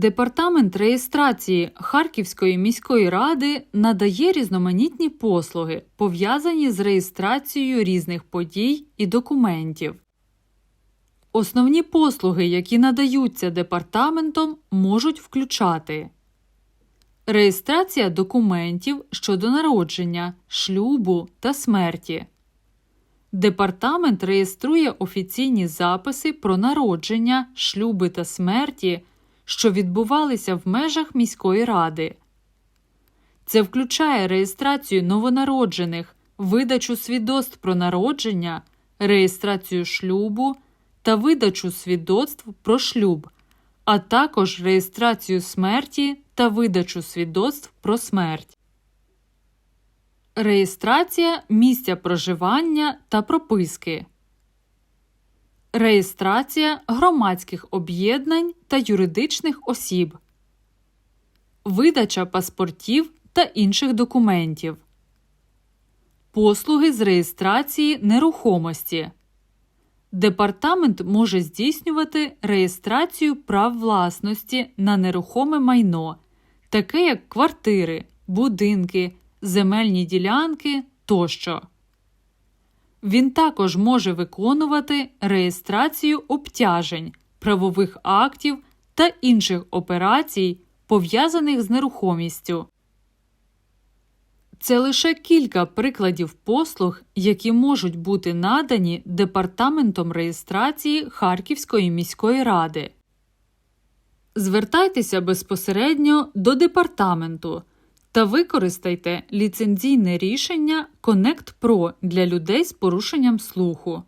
Департамент реєстрації Харківської міської ради надає різноманітні послуги, пов'язані з реєстрацією різних подій і документів. Основні послуги, які надаються департаментом, можуть включати реєстрація документів щодо народження, шлюбу та смерті. Департамент реєструє офіційні записи про народження, шлюби та смерті, що відбувалися в межах міської ради. Це включає реєстрацію новонароджених, видачу свідоцтв про народження, реєстрацію шлюбу та видачу свідоцтв про шлюб, а також реєстрацію смерті та видачу свідоцтв про смерть. Реєстрація місця проживання та прописки. Реєстрація громадських об'єднань та юридичних осіб. Видача паспортів та інших документів. Послуги з реєстрації нерухомості. Департамент може здійснювати реєстрацію прав власності на нерухоме майно, таке як квартири, будинки, земельні ділянки тощо. Він також може виконувати реєстрацію обтяжень, правових актів та інших операцій, пов'язаних з нерухомістю. Це лише кілька прикладів послуг, які можуть бути надані Департаментом реєстрації Харківської міської ради. Звертайтеся безпосередньо до департаменту та використайте ліцензійне рішення Connect Pro для людей з порушенням слуху.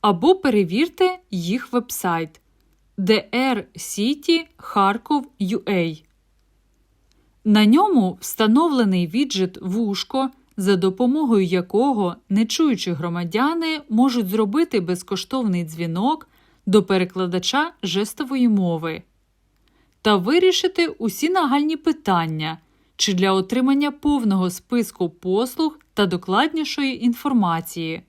Або перевірте їх вебсайт drcity.kharkov.ua. На ньому встановлений віджит вушко, за допомогою якого нечуючі громадяни можуть зробити безкоштовний дзвінок до перекладача жестової мови та вирішити усі нагальні питання чи для отримання повного списку послуг та докладнішої інформації.